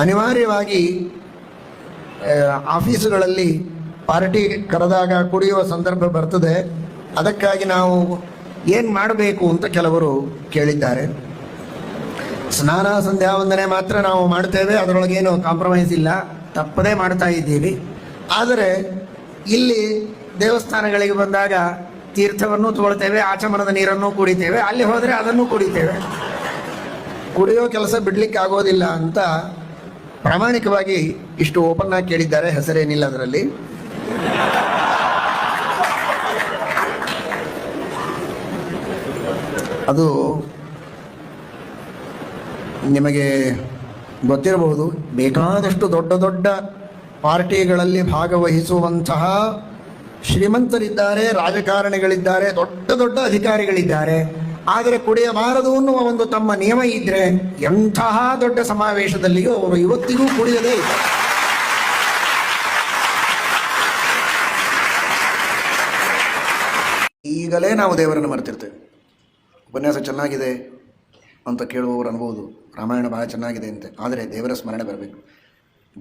ಅನಿವಾರ್ಯವಾಗಿ ಆಫೀಸುಗಳಲ್ಲಿ ಪಾರ್ಟಿ ಕರೆದಾಗ ಕುಡಿಯುವ ಸಂದರ್ಭ ಬರ್ತದೆ. ಅದಕ್ಕಾಗಿ ನಾವು ಏನು ಮಾಡಬೇಕು ಅಂತ ಕೆಲವರು ಕೇಳಿದ್ದಾರೆ. ಸ್ನಾನ ಸಂಧ್ಯಾ ವಂದನೆ ಮಾತ್ರ ನಾವು ಮಾಡ್ತೇವೆ, ಅದರೊಳಗೇನು ಕಾಂಪ್ರಮೈಸ್ ಇಲ್ಲ. ತಪ್ಪದೇ ಮಾಡ್ತಾ ಇದ್ದೀವಿ. ಆದರೆ ಇಲ್ಲಿ ದೇವಸ್ಥಾನಗಳಿಗೆ ಬಂದಾಗ ತೀರ್ಥವನ್ನು ತಗೊಳ್ತೇವೆ, ಆಚಮನದ ನೀರನ್ನು ಕುಡಿತೇವೆ, ಅಲ್ಲಿ ಹೋದರೆ ಅದನ್ನು ಕುಡಿತೇವೆ. ಕುಡಿಯೋ ಕೆಲಸ ಬಿಡ್ಲಿಕ್ಕೆ ಆಗೋದಿಲ್ಲ ಅಂತ ಪ್ರಾಮಾಣಿಕವಾಗಿ ಇಷ್ಟು ಓಪನ್ ಆಗಿ ಕೇಳಿದ್ದಾರೆ, ಹೆಸರೇನಿಲ್ಲ ಅದರಲ್ಲಿ. ಅದು ನಿಮಗೆ ಗೊತ್ತಿರಬಹುದು, ಬೇಕಾದಷ್ಟು ದೊಡ್ಡ ದೊಡ್ಡ ಪಾರ್ಟಿಗಳಲ್ಲಿ ಭಾಗವಹಿಸುವಂತಹ ಶ್ರೀಮಂತರಿದ್ದಾರೆ, ರಾಜಕಾರಣಿಗಳಿದ್ದಾರೆ, ದೊಡ್ಡ ದೊಡ್ಡ ಅಧಿಕಾರಿಗಳಿದ್ದಾರೆ. ಆದರೆ ಕುಡಿಯಬಾರದು ಅನ್ನುವ ಒಂದು ತಮ್ಮ ನಿಯಮ ಇದ್ರೆ ಎಂತಹ ದೊಡ್ಡ ಸಮಾವೇಶದಲ್ಲಿಯೂ ಅವರು ಇವತ್ತಿಗೂ ಕುಡಿಯದೇ ಇದೆ ಈಗಲೇ ನಾವು ದೇವರನ್ನು ಮರೆತಿರ್ತೇವೆ. ಉಪನ್ಯಾಸ ಚೆನ್ನಾಗಿದೆ ಅಂತ ಕೇಳುವವರು ಅನ್ಬೋದು. ರಾಮಾಯಣ ಬಹಳ ಚೆನ್ನಾಗಿದೆ ಅಂತ. ಆದರೆ ದೇವರ ಸ್ಮರಣೆ ಬರಬೇಕು.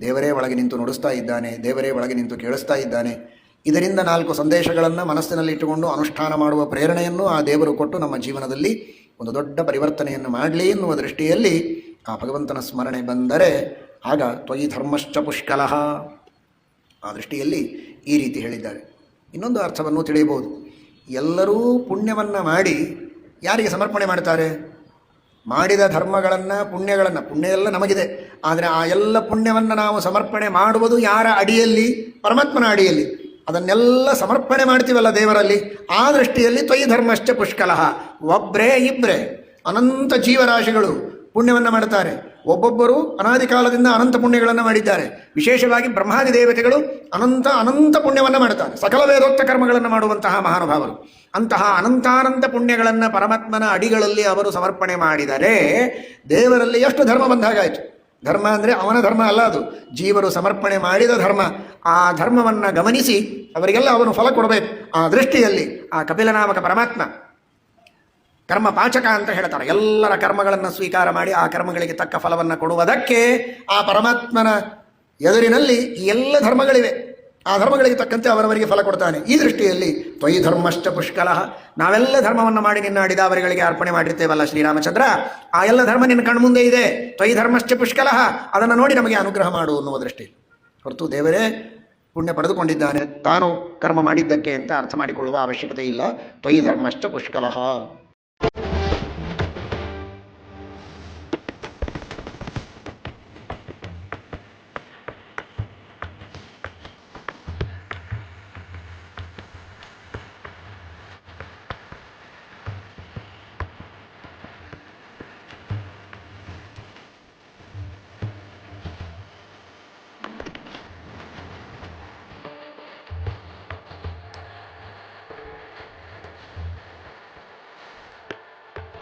ದೇವರೇ ಒಳಗೆ ನಿಂತು ನುಡಿಸ್ತಾ ಇದ್ದಾನೆ, ದೇವರೇ ಒಳಗೆ ನಿಂತು ಕೇಳಿಸ್ತಾ ಇದ್ದಾನೆ. ಇದರಿಂದ ನಾಲ್ಕು ಸಂದೇಶಗಳನ್ನು ಮನಸ್ಸಿನಲ್ಲಿ ಇಟ್ಟುಕೊಂಡು ಅನುಷ್ಠಾನ ಮಾಡುವ ಪ್ರೇರಣೆಯನ್ನು ಆ ದೇವರು ಕೊಟ್ಟು ನಮ್ಮ ಜೀವನದಲ್ಲಿ ಒಂದು ದೊಡ್ಡ ಪರಿವರ್ತನೆಯನ್ನು ಮಾಡಲಿ ಎನ್ನುವ ದೃಷ್ಟಿಯಲ್ಲಿ ಆ ಭಗವಂತನ ಸ್ಮರಣೆ ಬಂದರೆ ಆಗ ತ್ವಯಿ ಧರ್ಮಶ್ಚ ಪುಷ್ಕಲಃ. ಆ ದೃಷ್ಟಿಯಲ್ಲಿ ಈ ರೀತಿ ಹೇಳಿದ್ದಾರೆ. ಇನ್ನೊಂದು ಅರ್ಥವನ್ನು ತಿಳಿಯಬಹುದು. ಎಲ್ಲರೂ ಪುಣ್ಯವನ್ನು ಮಾಡಿ ಯಾರಿಗೆ ಸಮರ್ಪಣೆ ಮಾಡ್ತಾರೆ? ಮಾಡಿದ ಧರ್ಮಗಳನ್ನು, ಪುಣ್ಯಗಳನ್ನು, ಪುಣ್ಯ ಎಲ್ಲ ನಮಗಿದೆ. ಆದರೆ ಆ ಎಲ್ಲ ಪುಣ್ಯವನ್ನು ನಾವು ಸಮರ್ಪಣೆ ಮಾಡುವುದು ಯಾರ ಅಡಿಯಲ್ಲಿ? ಪರಮಾತ್ಮನ ಅಡಿಯಲ್ಲಿ. ಅದನ್ನೆಲ್ಲ ಸಮರ್ಪಣೆ ಮಾಡ್ತೀವಲ್ಲ ದೇವರಲ್ಲಿ? ಆ ದೃಷ್ಟಿಯಲ್ಲಿ ತ್ವಯಿ ಧರ್ಮಶ್ಚ ಪುಷ್ಕಲಃ. ಒಬ್ರೇ ಇಬ್ರೇ, ಅನಂತ ಜೀವರಾಶಿಗಳು ಪುಣ್ಯವನ್ನು ಮಾಡುತ್ತಾರೆ ಒಬ್ಬೊಬ್ಬರು ಅನಾದಿ ಕಾಲದಿಂದ ಅನಂತ ಪುಣ್ಯಗಳನ್ನು ಮಾಡಿದ್ದಾರೆ. ವಿಶೇಷವಾಗಿ ಬ್ರಹ್ಮಾದಿ ದೇವತೆಗಳು ಅನಂತ ಅನಂತ ಪುಣ್ಯವನ್ನು ಮಾಡುತ್ತಾರೆ ಸಕಲ ವೇದೋಕ್ತ ಕರ್ಮಗಳನ್ನು ಮಾಡುವಂತಹ ಮಹಾನುಭಾವರು. ಅಂತಹ ಅನಂತಾನಂತ ಪುಣ್ಯಗಳನ್ನು ಪರಮಾತ್ಮನ ಅಡಿಗಳಲ್ಲಿ ಅವರು ಸಮರ್ಪಣೆ ಮಾಡಿದರೆ ದೇವರಲ್ಲಿ ಎಷ್ಟು ಧರ್ಮ ಬಂದಾಗಾಯಿತು? ಧರ್ಮ ಅಂದರೆ ಅವನ ಧರ್ಮ ಅಲ್ಲ ಅದು. ಜೀವರು ಸಮರ್ಪಣೆ ಮಾಡಿದ ಧರ್ಮ. ಆ ಧರ್ಮವನ್ನು ಗಮನಿಸಿ ಅವರಿಗೆಲ್ಲ ಅವನು ಫಲ ಕೊಡಬೇಕು. ಆ ದೃಷ್ಟಿಯಲ್ಲಿ ಆ ಕಪಿಲನಾಮಕ ಪರಮಾತ್ಮ ಕರ್ಮ ಪಾಚಕ ಅಂತ ಹೇಳ್ತಾರೆ. ಎಲ್ಲರ ಕರ್ಮಗಳನ್ನು ಸ್ವೀಕಾರ ಮಾಡಿ ಆ ಕರ್ಮಗಳಿಗೆ ತಕ್ಕ ಫಲವನ್ನು ಕೊಡುವುದಕ್ಕೆ ಆ ಪರಮಾತ್ಮನ ಎದುರಿನಲ್ಲಿ ಎಲ್ಲ ಧರ್ಮಗಳಿವೆ. ಆ ಧರ್ಮಗಳಿಗೆ ತಕ್ಕಂತೆ ಅವರವರಿಗೆ ಫಲ ಕೊಡ್ತಾನೆ. ಈ ದೃಷ್ಟಿಯಲ್ಲಿ ತ್ವಯಿ ಧರ್ಮಶ್ಚ ಪುಷ್ಕಲಃ. ನಾವೆಲ್ಲ ಧರ್ಮವನ್ನು ಮಾಡಿ ನಿನ್ನ ಅಡಿದಾವರಿಗಳಿಗೆ ಅರ್ಪಣೆ ಮಾಡಿರ್ತೇವಲ್ಲ ಶ್ರೀರಾಮಚಂದ್ರ? ಆ ಎಲ್ಲ ಧರ್ಮ ನಿನ್ನ ಕಣ್ಮುಂದೆ ಇದೆ. ತ್ವಯಿ ಧರ್ಮಶ್ಚ ಪುಷ್ಕಲಃ. ಅದನ್ನು ನೋಡಿ ನಮಗೆ ಅನುಗ್ರಹ ಮಾಡು ಅನ್ನುವ ದೃಷ್ಟಿ ಹೊರತು ದೇವರೇ, ಪುಣ್ಯ ಪಡೆದುಕೊಂಡಿದ್ದಾನೆ. ತಾನು ಕರ್ಮ ಮಾಡಿದ್ದಕ್ಕೆ ಅಂತ ಅರ್ಥ ಮಾಡಿಕೊಳ್ಳುವ ಅವಶ್ಯಕತೆ ಇಲ್ಲ. ತ್ವಯಿ ಧರ್ಮಶ್ಚ ಪುಷ್ಕಲಃ.